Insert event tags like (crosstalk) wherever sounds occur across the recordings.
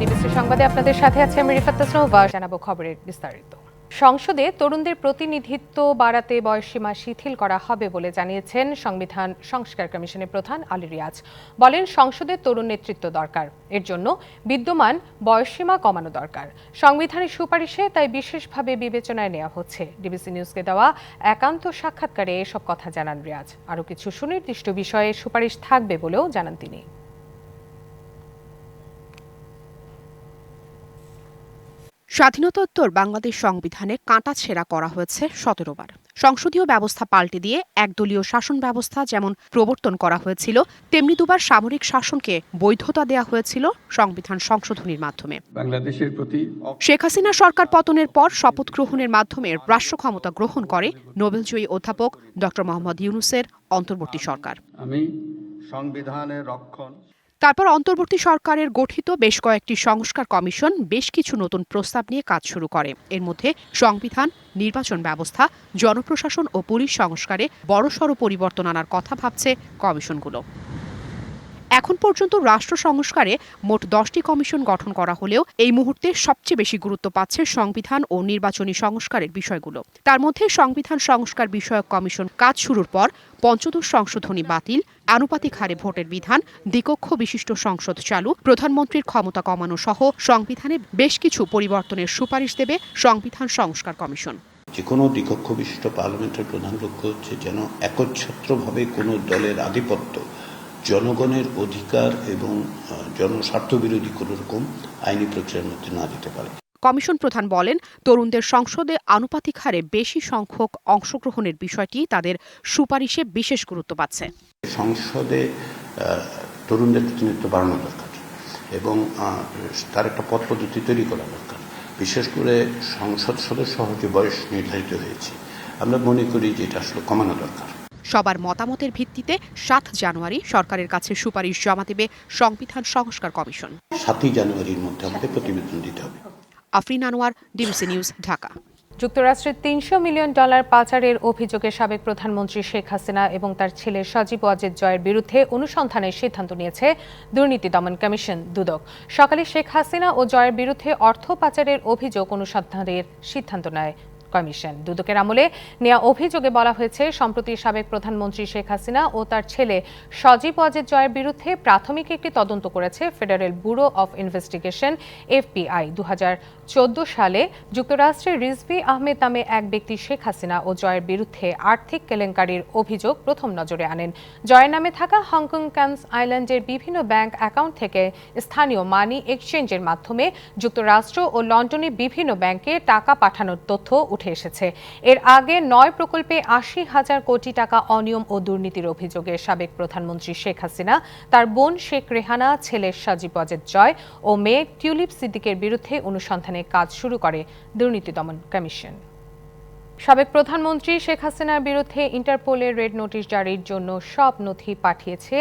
DBC সংবাদে আপনাদের সাথে আছে আমি রিফাত তাসনোভা, জানাব খবরের বিস্তারিত। সংসদে তরুণদের প্রতিনিধিত্ব বাড়াতে বয়সসীমা শিথিল করা হবে বলে জানিয়েছেন সংবিধান সংস্কার কমিশনের প্রধান আলী রিয়াজ। বলেন, সংসদে তরুণ নেতৃত্ব দরকার। এর জন্য বিদ্যমান বয়সসীমা কমানো দরকার। সংবিধানের সুপারিশে তাই বিশেষভাবে বিবেচনায় নেওয়া হচ্ছে। ডিবিসি নিউজকে দেওয়া একান্ত সাক্ষাৎকারে এসব কথা জানান রিয়াজ। আরও কিছু সুনির্দিষ্ট বিষয়ে সুপারিশ থাকবে বলেও জানান তিনি। স্বাধীনতোত্তর বাংলাদেশ সংবিধানে কাঁটা ছেঁড়া করা হয়েছে সতেরো বার সংসদীয় ব্যবস্থা পাল্টে দিয়ে একদলীয় শাসন ব্যবস্থা যেমন প্রবর্তন করা হয়েছিল তেমনি দুবার সামরিক শাসনকে বৈধতা দেওয়া হয়েছিল সংবিধান সংশোধনীর মাধ্যমে। বাংলাদেশের প্রতি শেখ হাসিনা সরকার পতনের পর শপথ গ্রহণের মাধ্যমে রাষ্ট্র ক্ষমতা গ্রহণ করে নোবেলজয়ী অধ্যাপক ড মোহাম্মদ ইউনুসের অন্তর্বর্তী সরকার। আমি সংবিধানের রক্ষণ তারপর অন্তর্বর্তী সরকারের গঠিত বেশ কয়েকটি সংস্কার কমিশন বেশ কিছু নতুন প্রস্তাব নিয়ে কাজ শুরু করে। এর মধ্যে সংবিধান, নির্বাচন ব্যবস্থা, জনপ্রশাসন ও পুলিশ সংস্কারে বড়সড় পরিবর্তন আনার কথা ভাবছে কমিশনগুলো। এখন পর্যন্ত রাষ্ট্র সংস্কারে মোট দশটি কমিশন গঠন করা হলেও এই মুহূর্তে সবচেয়ে বেশি গুরুত্ব পাচ্ছে সংবিধান ও নির্বাচনী সংস্কারের বিষয়গুলো। তার মধ্যে সংবিধান সংস্কার বিষয়ক কমিশন কাজ শুরুর পর পঞ্চদশ সংশোধনী বাতিল আনুপাতিক হারে ভোটের বিধান দ্বিকক্ষ বিশিষ্ট সংসদ চালু প্রধানমন্ত্রীর ক্ষমতা কমানো সহ সংবিধানে বেশ কিছু পরিবর্তনের সুপারিশ দেবে সংবিধান সংস্কার কমিশন। যে কোনো দ্বিকক্ষ বিশিষ্ট পার্লামেন্টের প্রধান লক্ষ্য হচ্ছে যেন একচ্ছত্রভাবে কোনো দলের আধিপত্য জনগণের অধিকার এবং জনস্বার্থ বিরোধী কোনো রকম আইনি প্রক্রিয়ার মধ্যে না দিতে পারে। কমিশন প্রধান বলেন তরুণদের সংসদে আনুপাতিক হারে বেশি সংখ্যক অংশগ্রহণের বিষয়টি তাদের সুপারিশে বিশেষ গুরুত্ব পাচ্ছে। সংসদে তরুণদের প্রতিনিধিত্ব বাড়ানো দরকার এবং তার একটা পথ পদ্ধতি তৈরি করা দরকার। বিশেষ করে সংসদ সদস্য হওয়ার যে বয়স নির্ধারিত হয়েছে আমরা মনে করি যে এটা আসলে কমানো দরকার। সবার মতামতের ভিত্তিতে সাত জানুয়ারি সরকারের কাছে সুপারিশ জমা দেবে সংবিধান সংস্কার কমিশন। সাতই জানুয়ারির মধ্যে আমাদের প্রতিবেদন দিতে হবে। Afrin Anwar DBC news Dhaka. যুক্তরাষ্ট্রের তিনশো মিলিয়ন ডলার পাচারের অভিযোগে সাবেক প্রধানমন্ত্রী শেখ হাসিনা এবং তার ছেলে সজীব ওয়াজেদ জয়ের বিরুদ্ধে অনুসন্ধানের সিদ্ধান্ত নিয়েছে দুর্নীতি দমন কমিশন, দুদক। সকালে শেখ হাসিনা ও জয়ের বিরুদ্ধে অর্থ পাচারের অভিযোগ অনুসন্ধানের সিদ্ধান্ত নেয় কমিশন। দুদকের আমলে নেওয়া অভিযোগে বলা হয়েছে, সম্প্রতি সাবেক প্রধানমন্ত্রী শেখ হাসিনা ও তার ছেলে সজীব ওয়াজেদ জয়ের বিরুদ্ধে প্রাথমিক একটি তদন্ত করেছে federal bureau of investigation, FBI. দু সালে যুক্তরাষ্ট্রের রিজভি আহমেদ নামে এক ব্যক্তি শেখ হাসিনা ও জয়ের বিরুদ্ধে আর্থিক কেলেঙ্কারির অভিযোগ প্রথম নজরে আনেন। জয়ের নামে থাকা হংকং ক্যান্স আইল্যান্ডের বিভিন্ন ব্যাংক অ্যাকাউন্ট থেকে স্থানীয় মানি এক্সচেঞ্জের মাধ্যমে যুক্তরাষ্ট্র ও লন্ডনে বিভিন্ন ব্যাংকে টাকা পাঠানোর তথ্য উঠে এসেছে। এর আগে নয় প্রকল্পে আশি হাজার কোটি টাকা অনিয়ম ও দুর্নীতির অভিযোগে সাবেক প্রধানমন্ত্রী শেখ হাসিনা, তার বোন শেখ রেহানা, ছেলে সাজিব অজেদ জয় ও মেয়ে টিউলিপ সিদ্দিকের বিরুদ্ধে অনুসন্ধানে কাজ শুরু করে দুর্নীতি দমন কমিশন। সাবেক প্রধানমন্ত্রী শেখ হাসিনার বিরুদ্ধে ইন্টারপোলের রেড নোটিশ জারির জন্য সব নথি পাঠিয়েছে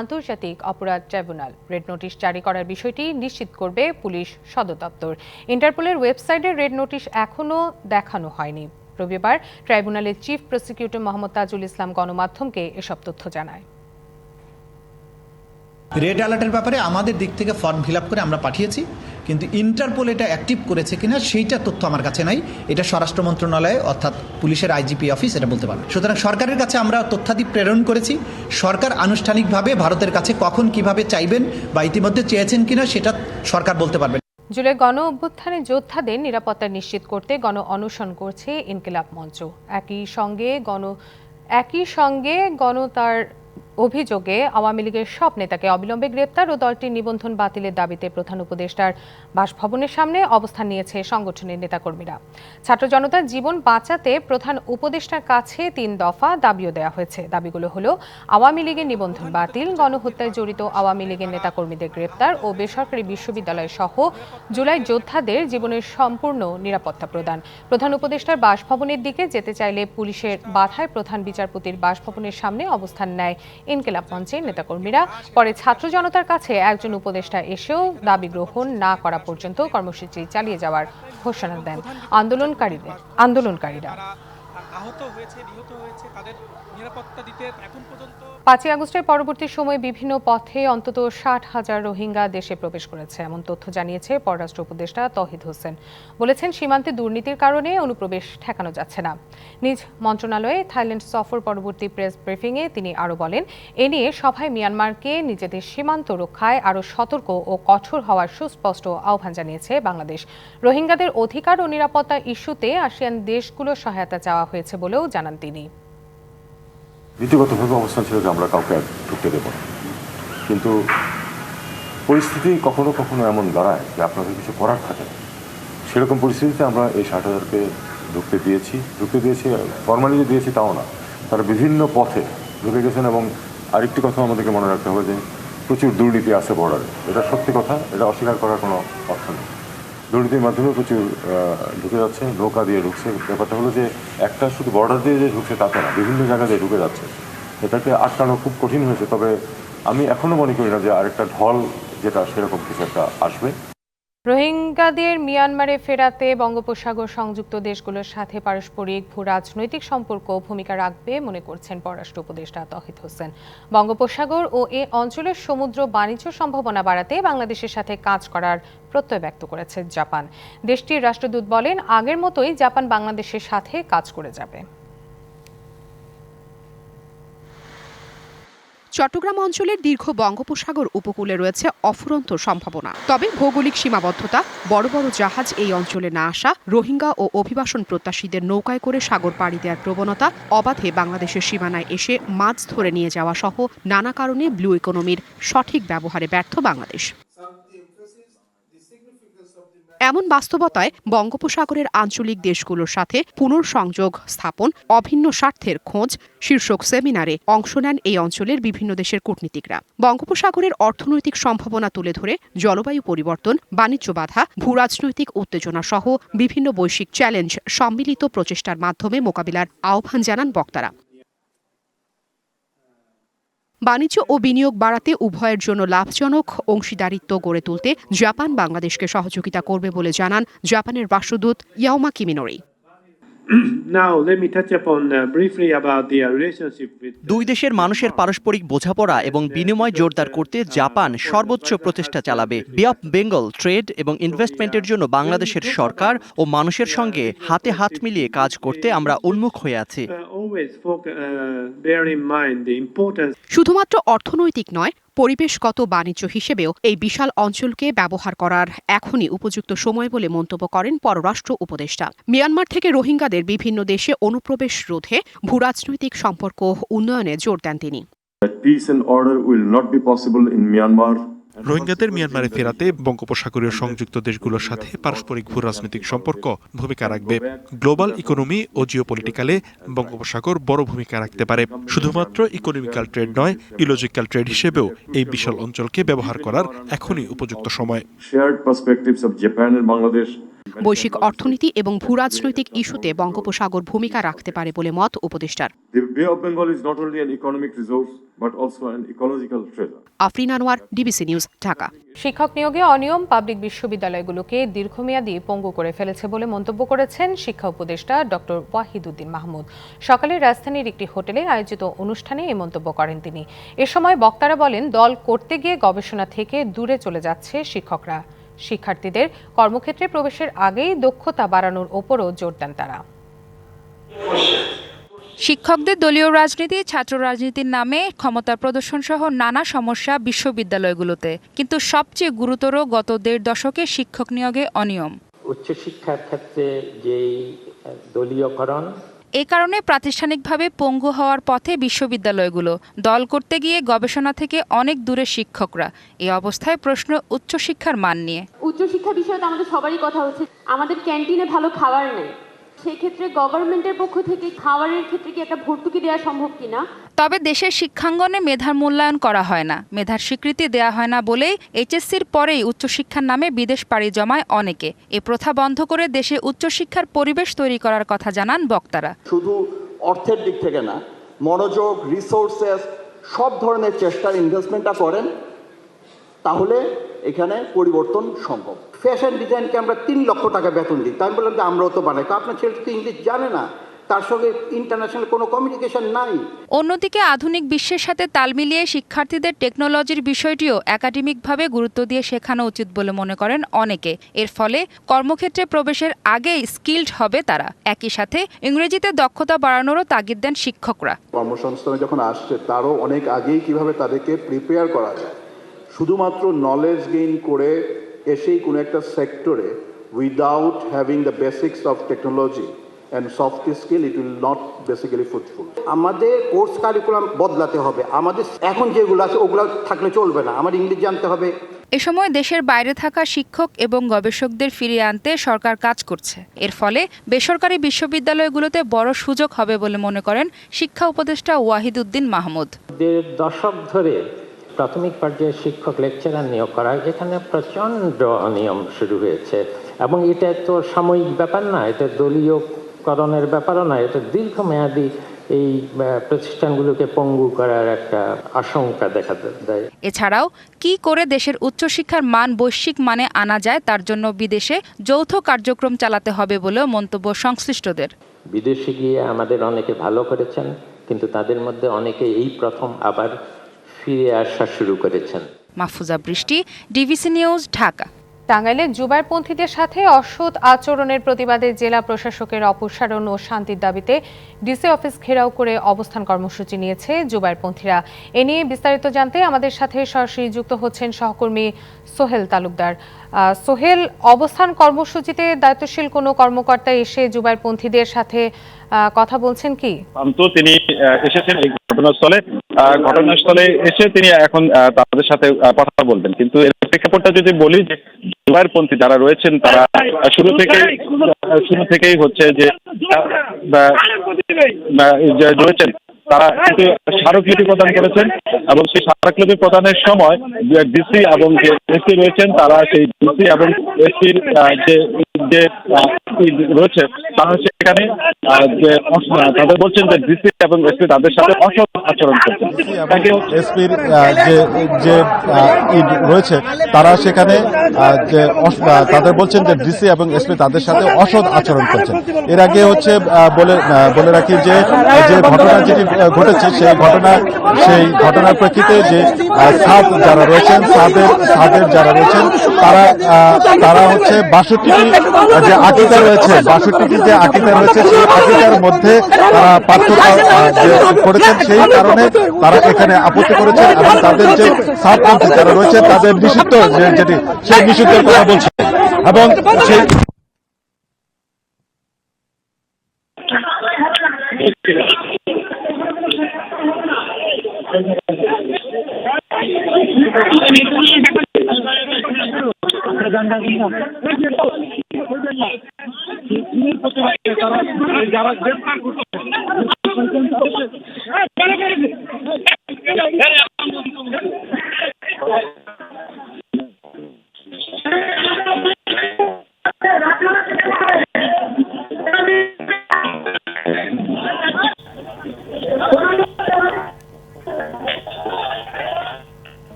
আন্তর্জাতিক অপরাধ ট্রাইব্যুনাল। রেড নোটিশ জারি করার বিষয়টি নিশ্চিত করবে পুলিশ সদর দপ্তর। ইন্টারপোলের ওয়েবসাইটে রেড নোটিশ এখনও দেখানো হয়নি। রবিবার ট্রাইব্যুনালের চিফ প্রসিকিউটর মোহাম্মদ তাজুল ইসলাম গণমাধ্যমকে এসব তথ্য জানায়। রেড অ্যালার্টের ব্যাপারে আমাদের দিক থেকে ফর্ম ফিল করে আমরা পাঠিয়েছি। কিন্তু ইন্টারপোল এটা অ্যাক্টিভ করেছে কিনা সেইটা তথ্য আমার কাছে নাই। এটা স্বরাষ্ট্র মন্ত্রণালয় অর্থাৎ পুলিশের আইজিপি অফিস এটা বলতে পারবে। সুতরাং সরকারের কাছে আমরা তথ্যাদি প্রেরণ করেছি। সরকার আনুষ্ঠানিকভাবে ভারতের কাছে কখন কীভাবে চাইবেন বা ইতিমধ্যে চেয়েছেন কিনা সেটা সরকার বলতে পারবে জুলাই গণ অভ্যুত্থানে যোদ্ধাদের নিরাপত্তা নিশ্চিত করতে গণ অনশন করছে ইনকিলাব মঞ্চ। একই সঙ্গে গণ একই সঙ্গে গণ তার অভিযোগে আওয়ামী লীগের সব নেতাকে অবিলম্বে গ্রেপ্তার ও দলটির নিবন্ধন বাতিলের দাবিতে প্রধান উপদেষ্টার বাসভবনের সামনে অবস্থান নিয়েছে সংগঠনের নেতাকর্মীরা। ছাত্র জনতার জীবন বাঁচাতে প্রধান উপদেষ্টার কাছে তিন দফা দাবিও দেওয়া হয়েছে। দাবিগুলো হলো, আওয়ামী লীগের নিবন্ধন বাতিল, গণহত্যায় জড়িত আওয়ামী লীগের নেতাকর্মীদের গ্রেপ্তার ও বেসরকারি বিশ্ববিদ্যালয় সহ জুলাই যোদ্ধাদের জীবনের সম্পূর্ণ নিরাপত্তা প্রদান। প্রধান উপদেষ্টার বাসভবনের দিকে যেতে চাইলে পুলিশের বাধায় প্রধান বিচারপতির বাসভবনের সামনে অবস্থান নেয় ইনকিলাব মঞ্চের নেতাকর্মীরা। পরে ছাত্র জনতার কাছে একজন উপদেষ্টা এসেও দাবি গ্রহণ না করা পর্যন্ত কর্মসূচি চালিয়ে যাওয়ার ঘোষণা দেন আন্দোলনকারীদের আন্দোলনকারীরা। আহত হয়েছে, নিহত হয়েছে, তাদের নিরাপত্তা দিতে এখন পর্যন্ত পাঁচই আগস্টের পরবর্তী সময়ে বিভিন্ন পথে অন্তত ষাট হাজার রোহিঙ্গা দেশে প্রবেশ করেছে, এমন তথ্য জানিয়েছে পররাষ্ট্র উপদেষ্টা তহিদ হোসেন। বলেছেন, সীমান্তে দুর্নীতির কারণে অনুপ্রবেশ ঠেকানো যাচ্ছে না। নিজ মন্ত্রণালয়ে থাইল্যান্ড সফর পরবর্তী প্রেস ব্রিফিংয়ে তিনি আরও বলেন, এ নিয়ে সভায় মিয়ানমারকে নিজেদের সীমান্ত রক্ষায় আরও সতর্ক ও কঠোর হওয়ার সুস্পষ্ট আহ্বান জানিয়েছে বাংলাদেশ। রোহিঙ্গাদের অধিকার ও নিরাপত্তা ইস্যুতে আসিয়ান দেশগুলোর সহায়তা চাওয়া হয়েছে বলেও জানান তিনি। নীতিগতভাবে অবস্থান ছিল যে আমরা কাউকে ঢুকতে দেবো কিন্তু পরিস্থিতি কখনো কখনো এমন দাঁড়ায় যে আপনাদের কিছু করার থাকে সেরকম পরিস্থিতিতে আমরা এই ষাট হাজারকে ঢুকতে দিয়েছি ঢুকতে দিয়েছি ফর্মালি যে দিয়েছি তাও না। তারা বিভিন্ন পথে ঢুকে গেছেন এবং আরেকটি কথা আমাদেরকে মনে রাখতে হবে যে প্রচুর দুর্নীতি আছে বর্ডারে এটা সত্যি কথা, এটা অস্বীকার করার কোনো অর্থ নেই। দুর্নীতির মাধ্যমে প্রচুর ঢুকে যাচ্ছে, নৌকা দিয়ে ঢুকছে। ব্যাপারটা হলো যে একটা শুধু বর্ডার দিয়ে যে ঢুকছে তাতে না, বিভিন্ন জায়গা দিয়ে ঢুকে যাচ্ছে। এটাকে আটকানো খুব কঠিন হয়েছে। তবে আমি এখনও মনে করি না যে আরেকটা ঢল যেটা সেরকম কিছু একটা আসবে। রোহিঙ্গাদের মিয়ানমারে ফেরাতে বঙ্গোপসাগর সংযুক্ত দেশগুলোর সাথে পারস্পরিক ভূ রাজনৈতিক সম্পর্ক ভূমিকা রাখবে মনে করছেন পররাষ্ট্র উপদেষ্টা তহিদ হোসেন। বঙ্গোপসাগর ও এ অঞ্চলের সমুদ্র বাণিজ্য সম্ভাবনা বাড়াতে বাংলাদেশের সাথে কাজ করার প্রত্যয় ব্যক্ত করেছে জাপান। দেশটির রাষ্ট্রদূত বলেন, আগের মতোই জাপান বাংলাদেশের সাথে কাজ করে যাবে। চট্টগ্রাম অঞ্চলের দীর্ঘ বঙ্গোপসাগর উপকূলে রয়েছে অফুরন্ত সম্ভাবনা। তবে ভৌগোলিক সীমাবদ্ধতা, বড় বড় জাহাজ এই অঞ্চলে না আসা, রোহিঙ্গা ও অভিবাসন প্রত্যাশীদের নৌকায় করে সাগর পাড়ি দেওয়ার প্রবণতা, অবাধে বাংলাদেশের সীমানায় এসে মাছ ধরে নিয়ে যাওয়া সহ নানা কারণে ব্লু ইকোনমির সঠিক ব্যবহারে ব্যর্থ বাংলাদেশ। এমন বাস্তবতায় বঙ্গোপসাগরের আঞ্চলিক দেশগুলোর সাথে পুনর্সংযোগ স্থাপন অভিন্ন স্বার্থের খোঁজ শীর্ষক সেমিনারে অংশ নেন এই অঞ্চলের বিভিন্ন দেশের কূটনীতিকরা। বঙ্গোপসাগরের অর্থনৈতিক সম্ভাবনা তুলে ধরে জলবায়ু পরিবর্তন, বাণিজ্য বাধা, ভূরাজনৈতিক উত্তেজনা সহ বিভিন্ন বৈশ্বিক চ্যালেঞ্জ সম্মিলিত প্রচেষ্টার মাধ্যমে মোকাবিলার আহ্বান জানান বক্তারা। বাণিজ্য ও বিনিয়োগ বাড়াতে উভয়ের জন্য লাভজনক অংশীদারিত্ব গড়ে তুলতে জাপান বাংলাদেশকে সহযোগিতা করবে বলে জানান জাপানের রাষ্ট্রদূত ইয়াওমা কিমিনোরি (clears throat) দুই দেশের মানুষের পারস্পরিক বোঝাপড়া এবং বিনিময় জোরদার করতে জাপান সর্বোচ্চ প্রচেষ্টা চালাবে। বে অফ বেঙ্গল ট্রেড এবং ইনভেস্টমেন্টের জন্য বাংলাদেশের সরকার ও মানুষের সঙ্গে হাতে হাত মিলিয়ে কাজ করতে আমরা উন্মুখ হয়ে আছি। Uh, uh, শুধুমাত্র অর্থনৈতিক নয় পরিবেশগত বাণিজ্য হিসেবেও এই বিশাল অঞ্চলকে ব্যবহার করার এখনই উপযুক্ত সময় বলে মন্তব্য করেন পররাষ্ট্র উপদেষ্টা মিয়ানমার থেকে রোহিঙ্গাদের বিভিন্ন দেশে অনুপ্রবেশ রোধে ভূরাজনৈতিক সম্পর্ক উন্নয়নে জোর দেন তিনি that peace and order will not be possible in Myanmar. রোহিঙ্গাদের মিয়ানমারে ফেরাতে বঙ্গোপসাগরীয় সংযুক্ত দেশগুলোর সাথে পারস্পরিক ভূ রাজনৈতিক সম্পর্ক ভূমিকা রাখবে। গ্লোবাল ইকোনমি ও জিওপলিটিক্যালে বঙ্গোপসাগর বড় ভূমিকা রাখতে পারে। শুধুমাত্র ইকোনমিক্যাল ট্রেড নয়, ইলজিক্যাল ট্রেড হিসেবেও এই বিশাল অঞ্চলকে ব্যবহার করার এখনই উপযুক্ত সময়। বৈশ্বিক অর্থনীতি এবং ভূরাজনৈতিক ইস্যুতে বঙ্গোপসাগর ভূমিকা রাখতে পারে বলে মত উপদেষ্টার. Afrin Anwar DBC news Dhaka. শিক্ষক নিয়োগে অনিয়ম পাবলিক বিশ্ববিদ্যালয়গুলোকে দীর্ঘমেয়াদী পঙ্গু করে ফেলেছে বলে মন্তব্য করেছেন শিক্ষা উপদেষ্টা ডক্টর ওয়াহিদুদ্দিন মাহমুদ। সকালে রাজধানীর একটি হোটেলে আয়োজিত অনুষ্ঠানে এই মন্তব্য করেন তিনি। এ সময় বক্তারা বলেন দল করতে গিয়ে গবেষণা থেকে দূরে চলে যাচ্ছে শিক্ষকরা। শিক্ষার্থীদের কর্মক্ষেত্রে প্রবেশের আগেই দক্ষতা বাড়ানোর ওপরও জোর দেন তারা। শিক্ষকদের দলীয় রাজনীতি ছাত্র রাজনীতির নামে ক্ষমতা প্রদর্শন সহ নানা সমস্যা বিশ্ববিদ্যালয়গুলোতে। কিন্তু সবচেয়ে গুরুতর গত দেড় দশকে শিক্ষক নিয়োগে অনিয়ম। উচ্চশিক্ষার ক্ষেত্রে যেই দলীয়করণ এ কারণে প্রাতিষ্ঠানিকভাবে পঙ্গু হওয়ার পথে বিশ্ববিদ্যালয়গুলো দল করতে গিয়ে গবেষণা থেকে অনেক দূরে শিক্ষকরা। এ অবস্থায় প্রশ্ন উচ্চশিক্ষার মান নিয়ে। উচ্চশিক্ষা বিষয়ে আমাদের সবারই কথা হচ্ছে। আমাদের ক্যান্টিনে ভালো খাবার নেই। সেক্ষেত্রে গভর্নমেন্টের পক্ষ থেকে খাবারের ক্ষেত্রে কি একটা ভর্তুকি দেওয়া সম্ভব কিনা? তবে দেশের শিক্ষাঙ্গনে মেধার মূল্যায়ন করা হয় না। মেধার স্বীকৃতি দেয়া হয় না বলেই এইচএসসির পরেই উচ্চশিক্ষার নামে বিদেশ পাড়ি জমায় অনেকে। এ প্রথা বন্ধ করে দেশে উচ্চশিক্ষার পরিবেশ তৈরি করার কথা জানান বক্তারা। শুধু অর্থের দিক থেকে না মনোযোগ রিসোর্সেস সব ধরনের চেষ্টার ইনভেস্টমেন্টটা করেন। তাহলে এখানে পরিবর্তন সম্ভব। ফ্যাশন ডিজাইনকে আমরা তিন লক্ষ টাকা বেতন দিই। তাই আমি বললাম যে আমরাও তো বানাই। তো আপনার ছেলে তো ইংলিশ জানে না। তার সঙ্গে ইন্টারন্যাশনাল কোনো কমিউনিকেশন নাই। অন্যদিকে আধুনিক বিশ্বের সাথে তাল মিলিয়ে শিক্ষার্থীদের টেকনোলজির বিষয়টিও একাডেমিকভাবে গুরুত্ব দিয়ে শেখানো উচিত বলে মনে করেন অনেকে। এর ফলে কর্মক্ষেত্রে প্রবেশের আগেই স্কিল্ড হবে তারা। একই সাথে ইংরেজিতে দক্ষতা বাড়ানোরও তাগিদ দেন শিক্ষকরা। কর্মসংস্থানে যখন আসছে তারও অনেক আগেই কীভাবে তাদেরকে প্রিপেয়ার করা যায়। শুধুমাত্র নলেজ গেইন করে এসেই কোনো একটা সেক্টরে without having the basics of technology and soft skill it will not basically fruitful আমাদের কোর্স কারিকুলাম বদলাতে হবে। আমাদের এখন যেগুলো আছে ওগুলো থাকলে চলবে না। আমার ইংলিশ জানতে হবে। এ সময় দেশের বাইরে থাকা শিক্ষক এবং গবেষকদের ফিরিয়ে আনতে সরকার কাজ করছে। এর ফলে বেসরকারি বিশ্ববিদ্যালয়গুলোতে বড় সুযোগ হবে বলে মনে করেন শিক্ষা উপদেষ্টা ওয়াহিদ উদ্দিন মাহমুদ। দেড় দশক ধরে প্রাথমিক পর্যায়ে শিক্ষক লেকচারার নিয়োগ করা এখানে প্রচণ্ড অনিয়ম শুরু হয়েছে। এবং এটা তো সাময়িক ব্যাপার না এটা দলীয়করণের ব্যাপারও না এটা দীর্ঘমেয়াদী এই প্রতিষ্ঠানগুলোকে পঙ্গু করার একটা আশঙ্কা দেখা দেয়। এছাড়াও কি করে দেশের উচ্চশিক্ষার মান বৈশ্বিক মানে আনা যায় তার জন্য বিদেশে যৌথ কার্যক্রম চালাতে হবে বলেও মন্তব্য সংশ্লিষ্টদের। বিদেশে গিয়ে আমাদের অনেকে ভালো করেছেন কিন্তু তাদের মধ্যে অনেকে এই প্রথম আবার ফিরে আসা শুরু করেছেন। মাহফুজা বৃষ্টি ডিভিসি নিউজ ঢাকা। টাঙ্গাইলে জুবাইরপন্থীদের সাথে অসৎ আচরণের প্রতিবাদে জেলা প্রশাসকের অপসারণ ও শান্তির দাবিতে ডিসি অফিস ঘেরাও করে অবস্থান কর্মসূচি নিয়েছে জুবাইরপন্থীরা। এ নিয়ে বিস্তারিত জানতে আমাদের সাথে সরাসরি যুক্ত হচ্ছেন সহকর্মী সোহেল তালুকদার। আহ, সোহেল অবস্থান কর্মসূচিতে দায়িত্বশীল কোনো কর্মকর্তা এসে জুবাইরপন্থীদের সাথে কথা বলছেন কি? তো তিনি এসেছেন এই ঘটনাস্থলে। ঘটনাস্থলে এসে তিনি এখন তাদের সাথে কথা বলবেন। কিন্তু এর প্রেক্ষাপটটা যদি বলি যে জুবাইরপন্থী যারা রয়েছেন তারা শুরু আহ, শুরু থেকেই হচ্ছে যে রয়েছেন তারা কিন্তু স্মারকলিপি প্রদান করেছেন এবং সেই স্মারকলিপি প্রদানের সময় ডিসি এবং যে এসপি রয়েছেন তারা সেই ডিসি এবং এসপির যে যে রয়েছে, তারা সেখানে যে তাদের বলছেন যে ডিসি এবং এসপি তাদের সাথে অসৎ আচরণ করছেন এসপির যে যে রয়েছে, তারা সেখানে যে তাদের বলছেন যে ডিসি এবং এসপি তাদের সাথে অসৎ আচরণ করছেন এর আগে হচ্ছে বলে বলে রাখি যে যে ঘটনা যেটি ঘটেছে, সেই ঘটনা, সেই ঘটনার প্রেক্ষিতে যে সাদ যারা রয়েছেন, সাদের সাদের যারা রয়েছেন, তারা তারা হচ্ছে বাষট্টিটি যে আকিতা রয়েছে বাষট্টিটি যে আকিতা রয়েছে সেই আকিতার মধ্যে তারা পার্থক্য করেছেন সেই কারণে তারা এখানে আপত্তি করেছেন এবং তাদের যে সাবপন্থী যারা রয়েছে তাদের নিষিদ্ধ যে যেটি সেই নিষিদ্ধের কথা বলছে এবং সেই যারা গ্রেফতার করছে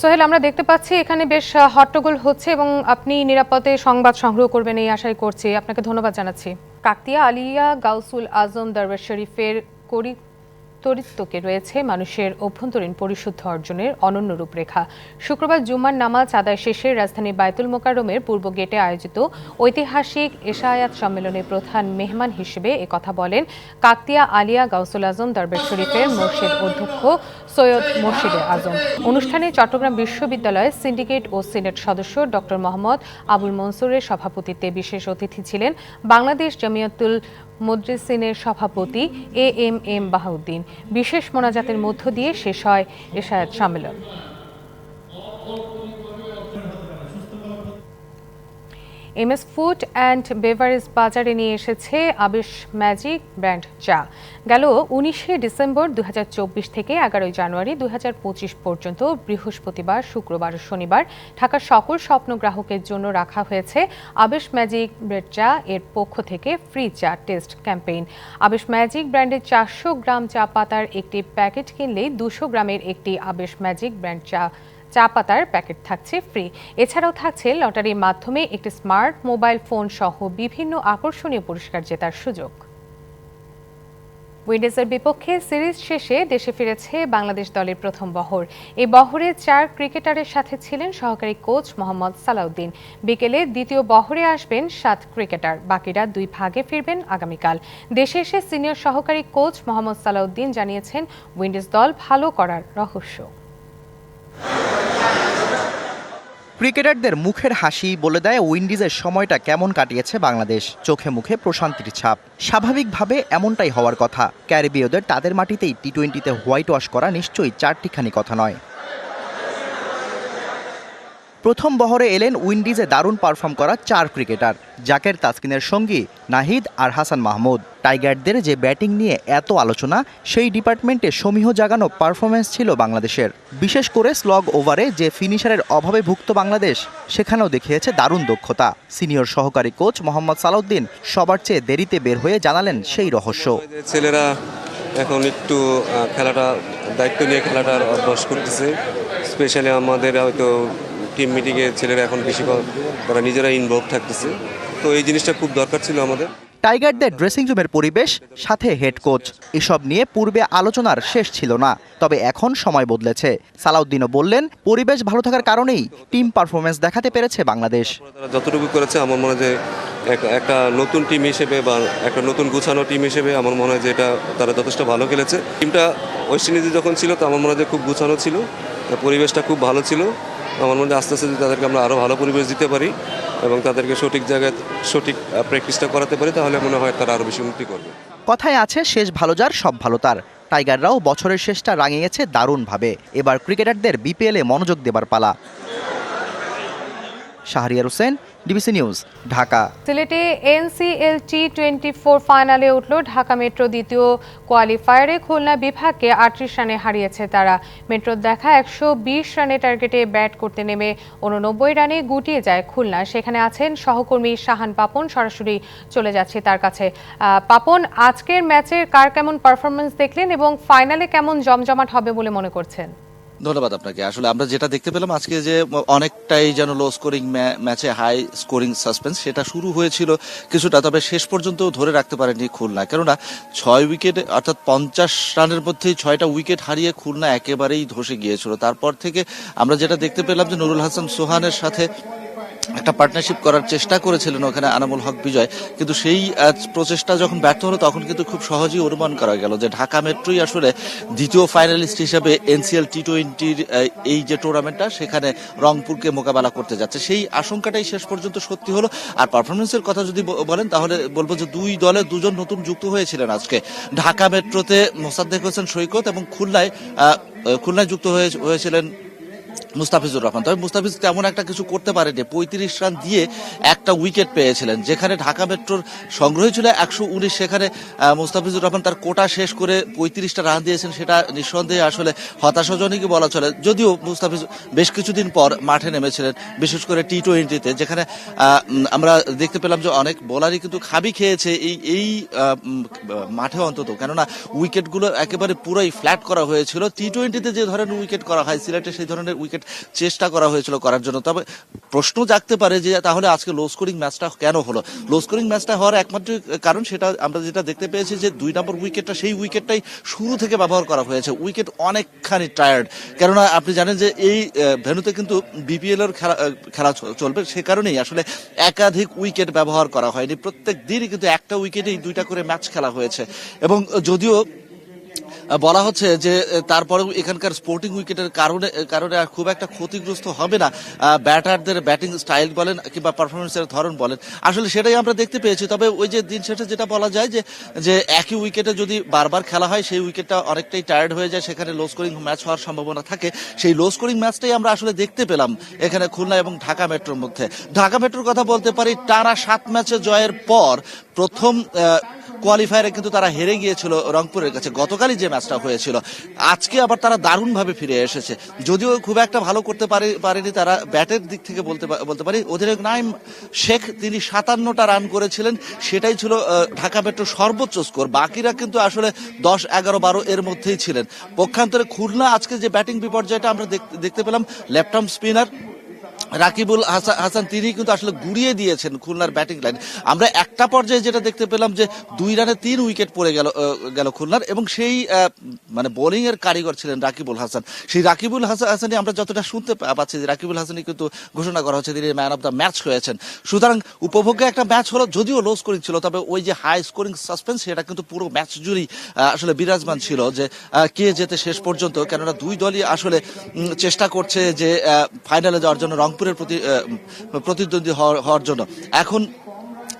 সোহেল, আমরা দেখতে পাচ্ছি এখানে বেশ হট্টগোল হচ্ছে এবং আপনি নিরাপদে সংবাদ সংগ্রহ করবেন এই আশাই করছি। আপনাকে ধন্যবাদ জানাচ্ছি। কাকতিয়া আলিয়া গাউসুল আজম দরবার শরীফের করি তরিত্বকে রয়েছে মানুষের অভ্যন্তরীণ পরিশুদ্ধ অর্জনের অনন্য রূপরেখা। শুক্রবার জুম্মার নামাজ আদায় শেষে রাজধানী বায়তুল মোকাররমের পূর্ব গেটে আয়োজিত ঐতিহাসিক এশায়াত সম্মেলনে প্রধান মেহমান হিসেবে কথা বলেন কাকতিয়া আলিয়া গাউসুল আজম দরবার শরীফের মসজিদ অধ্যক্ষ সৈয়দ মর্শিদে আজম। অনুষ্ঠানে চট্টগ্রাম বিশ্ববিদ্যালয়ের সিন্ডিকেট ও সিনেট সদস্য ডক্টর মোহাম্মদ আবুল মনসুরের সভাপতিত্বে বিশেষ অতিথি ছিলেন বাংলাদেশ জামিয়াতুল মুদ্রিসিনের সভাপতি এ এম এম বাহাউদ্দিন। বিশেষ মোনাজাতের মধ্য দিয়ে শেষ হয় এশায়াত সম্মেলন। এমএস ফুড অ্যান্ড বেভারেজ বাজারে নিয়ে এসেছে আবেশ ম্যাজিক ব্র্যান্ড চা। গেল উনিশে ডিসেম্বর দুহাজার চব্বিশ থেকে এগারোই জানুয়ারি দুহাজার পঁচিশ পর্যন্ত বৃহস্পতিবার, শুক্রবার শনিবার ঢাকার সকল স্বপ্ন গ্রাহকের জন্য রাখা হয়েছে আবেশ ম্যাজিক ব্রেড চা এর পক্ষ থেকে ফ্রি চা টেস্ট ক্যাম্পেইন। আবেশ ম্যাজিক ব্র্যান্ডের চারশো গ্রাম চা পাতার একটি প্যাকেট কিনলেই দুশো গ্রামের একটি আবেশ ম্যাজিক ব্র্যান্ড চা চা পাতার প্যাকেট থাকছে ফ্রি। এছাড়াও থাকছে লটারির মাধ্যমে একটি স্মার্ট মোবাইল ফোন সহ বিভিন্ন আকর্ষণীয় পুরস্কার জেতার সুযোগ। উইন্ডিজের বিপক্ষে সিরিজ শেষে দেশে ফিরেছে বাংলাদেশ দলের প্রথম বহর। এই বহরে চার ক্রিকেটারের সাথে ছিলেন সহকারী কোচ মোহাম্মদ সালাউদ্দিন। বিকেলে দ্বিতীয় বহরে আসবেন সাত ক্রিকেটার, বাকিরা দুই ভাগে ফিরবেন আগামীকাল। দেশে এসে সিনিয়র সহকারী কোচ মোহাম্মদ সালাউদ্দিন জানিয়েছেন, উইন্ডিজ দল ভালো করার রহস্য। ক্রিকেটারদের মুখের হাসি বলে দেয় উইন্ডিজের সময়টা কেমন কাটিয়েছে বাংলাদেশ। চোখে মুখে প্রশান্তির ছাপ। স্বাভাবিকভাবে এমনটাই হওয়ার কথা। ক্যারিবীয়দের তাদের মাটিতেই টি টোয়েন্টিতে হোয়াইট ওয়াশ করা নিশ্চয়ই চারটিখানি কথা নয়। প্রথম বহরে এলেন উইন্ডিজে দারুণ পারফর্ম করা চার ক্রিকেটার, জাকের তাসকিনের সঙ্গী নাহিদ আর হাসান মাহমুদ। টাইগারদের যে ব্যাটিং নিয়ে এত আলোচনা, সেই ডিপার্টমেন্টে সমীহ জাগানো পারফরমেন্স ছিল বাংলাদেশের। বিশেষ করে স্লগ ওভারে যে ফিনিশারের অভাবে ভুক্ত বাংলাদেশ, সেখানেও দেখিয়েছে দারুণ দক্ষতা। সিনিয়র সহকারী কোচ মোহাম্মদ সালাউদ্দিন সবার চেয়ে দেরিতে বের হয়ে জানালেন সেই রহস্য। ছেলেরা এখন একটু খেলাটা, দায়িত্ব নিয়ে খেলাটার অভ্যাস করতেছে। স্পেশালি আমাদের হয়তো টিম মিটিংয়ে ছেলেরা এখন বেশি তারা নিজেরা ইনভলভ থাকতেছে। তো এই জিনিসটা খুব দরকার ছিল আমাদের। টাইগারদের ড্রেসিং রুমের পরিবেশ সাথে হেড কোচ এসব নিয়ে পূর্বে আলোচনার শেষ ছিল না তবে এখন সময় বদলেছে। সালাউদ্দিনও বললেন পরিবেশ ভালো থাকার কারণেই টিম পারফরমেন্স দেখাতে পেরেছে বাংলাদেশ। তারা যতটুকু করেছে আমার মনে হয় যে একটা নতুন টিম হিসেবে বা একটা নতুন গুছানো টিম হিসেবে আমার মনে হয় যে এটা তারা যথেষ্ট ভালো খেলেছে। টিমটা ওয়েস্ট ইন্ডিজে যখন ছিল তো আমার মনে হয় যে খুব গুছানো ছিল। পরিবেশটা খুব ভালো ছিল। আমার মনে আস্তে আস্তে তাদেরকে আমরা আরও ভালো পরিবেশ দিতে পারি এবং তাদেরকে সঠিক জায়গায় সঠিক প্র্যাকটিসটা করাতে পারি, তাহলে মনে হয় তারা আরও বেশি উন্নতি করবে। কথায় আছে, শেষ ভালো যার, সব ভালো তার। টাইগাররাও বছরের শেষটা রাঙিয়েছে দারুণভাবে। এবার ক্রিকেটারদের বিপিএলে মনোযোগ দেবার পালা। Shahriar Hossain, DBC news, Dhaka. সিলেটে এনসিএল টি টোয়েন্টি ফোর ফাইনালে উঠল ঢাকা মেট্রো দ্বিতীয় কোয়ালিফায়ারে। খুলনা বিভাগকে আটত্রিশ রানে হারিয়েছে তারা। মেট্রোর দেখা একশো বিশ রানে টার্গেটে ব্যাট করতে নেমে উননব্বই রানে গুটিয়ে যায় খুলনা। সেখানে আছেন সহকর্মী শাহান পাপন। সরাসরি চলে যাচ্ছে তার কাছে। পাপন, আজকের ম্যাচের কার কেমন পারফরমেন্স দেখলেন এবং ফাইনালে কেমন জমজমাট হবে বলে মনে করছেন? ধন্যবাদ আপনাকে। আসলে আমরা যেটা দেখতে পেলাম আজকে যে অনেকটাই যেন লো স্কোরিং ম্যাচে হাই স্কোরিং সাসপেন্স সেটা শুরু হয়েছিল কিছুটা, তবে শেষ পর্যন্ত ধরে রাখতে পারেনি খুলনা। কেননা ছয় উইকেট অর্থাৎ পঞ্চাশ রানের মধ্যেই ছয়টা উইকেট হারিয়ে খুলনা একেবারেই ধসে গিয়েছিল। তারপর থেকে আমরা যেটা দেখতে পেলাম যে নুরুল হাসান সোহানের সাথে একটা পার্টনারশিপ করার চেষ্টা করেছিলেন ওখানে আনামুল হক বিজয়। কিন্তু সেই প্রচেষ্টা যখন ব্যর্থ হলো, তখন কিন্তু খুব সহজেই অনুমান করা গেল যে ঢাকা মেট্রোই আসলে দ্বিতীয় ফাইনালিস্ট হিসেবে এনসিএল টি টোয়েন্টির এই যে টুর্নামেন্টটা সেখানে রংপুরকে মোকাবেলা করতে যাচ্ছে। সেই আশঙ্কাটাই শেষ পর্যন্ত সত্যি হলো। আর পারফরমেন্সের কথা যদি বলেন, তাহলে বলব যে দুই দলে দুজন নতুন যুক্ত হয়েছিলেন আজকে। ঢাকা মেট্রোতে মোসাদ্দেক হোসেন সৈকত এবং খুলনায় খুলনায় যুক্ত হয়ে হয়েছিলেন মুস্তাফিজুর রহমান। তবে মুস্তাফিজ তেমন একটা কিছু করতে পারেনি। পঁয়ত্রিশ রান দিয়ে একটা উইকেট পেয়েছিলেন, যেখানে ঢাকা মেট্রোর সংগ্রহ ছিল একশো উনিশ। সেখানে মুস্তাফিজুর রহমান তার কোটা শেষ করে পঁয়ত্রিশটা রান দিয়েছেন, সেটা নিঃসন্দেহে আসলে হতাশাজনকই বলা চলে। যদিও মুস্তাফিজ বেশ কিছুদিন পর মাঠে নেমেছিলেন, বিশেষ করে টি টোয়েন্টিতে, যেখানে আমরা দেখতে পেলাম যে অনেক বোলারই কিন্তু খাবি খেয়েছে এই এই মাঠে অন্তত। কেননা উইকেটগুলো একেবারে পুরোই ফ্ল্যাট করা হয়েছিল। টি টোয়েন্টিতে যে ধরনের উইকেট করা হয়, সিলেটে সেই ধরনের উইকেট চেষ্টা করা হয়েছিল করার জন্য। তবে প্রশ্ন জাগতে পারে যে তাহলে আজকে লো স্কোরিং ম্যাচটা কেন হলো? লো স্কোরিং ম্যাচটা হওয়ার একমাত্র কারণ সেটা আমরা যেটা দেখতে পেয়েছি যে দুই নম্বর উইকেটটা সেই উইকেটটাই শুরু থেকে ব্যবহার করা হয়েছে। উইকেট অনেকখানি টায়ার্ড কেননা আপনি জানেন যে এই আহ, ভেন্যুতে কিন্তু বিপিএল এর খেলা খেলা চলবে। সে কারণেই আসলে একাধিক উইকেট ব্যবহার করা হয়নি। প্রত্যেক দিনই কিন্তু একটা উইকেটেই দুইটা করে ম্যাচ খেলা হয়েছে। এবং যদিও বলা হচ্ছে যে তারপরেও এখানকার স্পোর্টিং উইকেটের কারণে কারণে আর খুব একটা ক্ষতিগ্রস্ত হবে না। ব্যাটারদের ব্যাটিং স্টাইল বলেন কিংবা পারফরমেন্সের ধরন বলেন, আসলে সেটাই আমরা দেখতে পেয়েছি। তবে ওই যে দিন শেষে যেটা বলা যায় যে যে একই উইকেটে যদি বারবার খেলা হয়, সেই উইকেটটা অনেকটাই টায়ার্ড হয়ে যায়। সেখানে লো স্কোরিং ম্যাচ হওয়ার সম্ভাবনা থাকে। সেই লো স্কোরিং ম্যাচটাই আমরা আসলে দেখতে পেলাম এখানে খুলনা এবং ঢাকা মেট্রোর মধ্যে। ঢাকা মেট্রোর কথা বলতে পারি, টানা সাত ম্যাচে জয়ের পর প্রথম কোয়ালিফায়ারে কিন্তু তারা হেরে গিয়েছিল রংপুরের কাছে। গতকালই যে ম্যাচটা হয়েছিল, আজকে আবার তারা দারুণভাবে ফিরে এসেছে। যদিও খুব একটা ভালো করতে পারে, পারেনি তারা, ব্যাটের দিক থেকে বলতে বলতে পারি, অধিনায়ক নাইম শেখ তিনি সাতান্নটা রান করেছিলেন, সেটাই ছিল ঢাকা মেট্রো সর্বোচ্চ স্কোর। বাকিরা কিন্তু আসলে দশ, এগারো, বারো এর মধ্যেই ছিলেন। পক্ষান্তরে খুলনা আজকে যে ব্যাটিং বিপর্যয়টা আমরা দেখতে পেলাম আর্ম স্পিনার রাকিবুল হাসান হাসান তিনি কিন্তু আসলে গুড়িয়ে দিয়েছেন খুলনার ব্যাটিং লাইন আমরা একটা পর্যায়ে যেটা দেখতে পেলাম যে দুই রানে তিন উইকেট পড়ে গেল গেল খুলনার এবং সেই মানে বোলিং এর কারিগর ছিলেন রাকিবুল হাসান। সেই রাকিবুল হাসান হাসানি আমরা যতটা শুনতে পাচ্ছি যে রাকিবুল হাসানি কিন্তু ঘোষণা করা হচ্ছে তিনি ম্যান অফ দ্য ম্যাচ হয়েছেন। সুতরাং উপভোগ্য একটা ম্যাচ হলো, যদিও লো স্কোরিং ছিল, তবে ওই যে হাই স্কোরিং সাসপেন্স সেটা কিন্তু পুরো ম্যাচ জুড়েই আসলে বিরাজমান ছিল যে কে যেতে শেষ পর্যন্ত, কেননা দুই দলই আসলে চেষ্টা করছে যে ফাইনালে যাওয়ার জন্য রংপুরের প্রতি প্রতিদ্বন্দ্বী হওয়ার- জন্য। এখন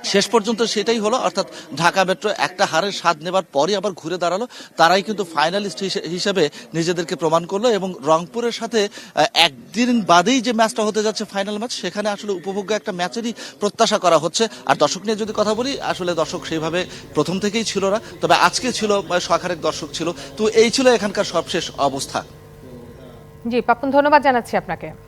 শেষ পর্যন্ত সেটাই হলো, অর্থাৎ ঢাকা মেট্রো একটা হারের স্বাদ নেবার পরই আবার ঘুরে দাঁড়াল। তারাই কিন্তু ফাইনালিস্ট হিসেবে নিজেদেরকে প্রমাণ করল এবং রংপুরের সাথে একদিন বাদেই যে ম্যাচটা হতে যাচ্ছে ফাইনাল ম্যাচ সেখানে আসলে উপভোগ্য একটা ম্যাচেরই প্রত্যাশা করা হচ্ছে। আর দর্শক নিয়ে যদি কথা বলি, আসলে দর্শক সেইভাবে প্রথম থেকেই ছিল না, তবে আজকে ছিল শখানেক দর্শক ছিল। তো এই ছিল এখানকার সবশেষ অবস্থা। জি, পাপন, ধন্যবাদ জানাচ্ছি আপনাকে।